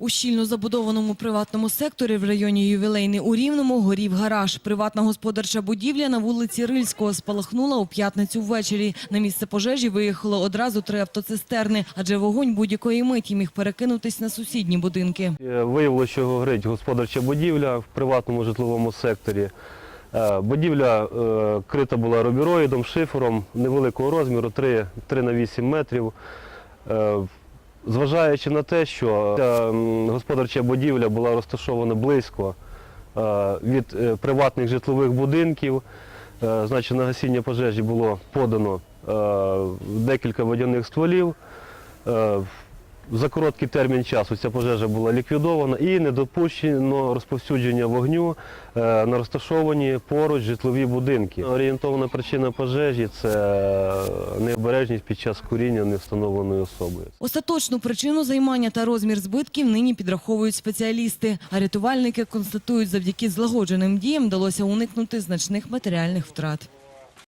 У щільно забудованому приватному секторі в районі Ювілейний у Рівному горів гараж. Приватна господарча будівля на вулиці Рильського спалахнула у п'ятницю ввечері. На місце пожежі виїхало одразу три автоцистерни, адже вогонь будь-якої миті міг перекинутись на сусідні будинки. Е, Виявилося, що горить господарча будівля в приватному житловому секторі. Е, Будівля е, крита була рубіроїдом, шифером невеликого розміру 3, 3 на 8 метрів. Е, Зважаючи на те, що ця господарча будівля була розташована близько е, від е, приватних житлових будинків, е, значить на гасіння пожежі було подано е, декілька водяних стволів. Е, За короткий термін часу ця пожежа була ліквідована і не допущено розповсюдження вогню е, на розташовані поруч житлові будинки. Орієнтована причина пожежі це необережність під час куріння невстановленою особою. Остаточну причину займання та розмір збитків нині підраховують спеціалісти. А рятувальники констатують, завдяки злагодженим діям вдалося уникнути значних матеріальних втрат.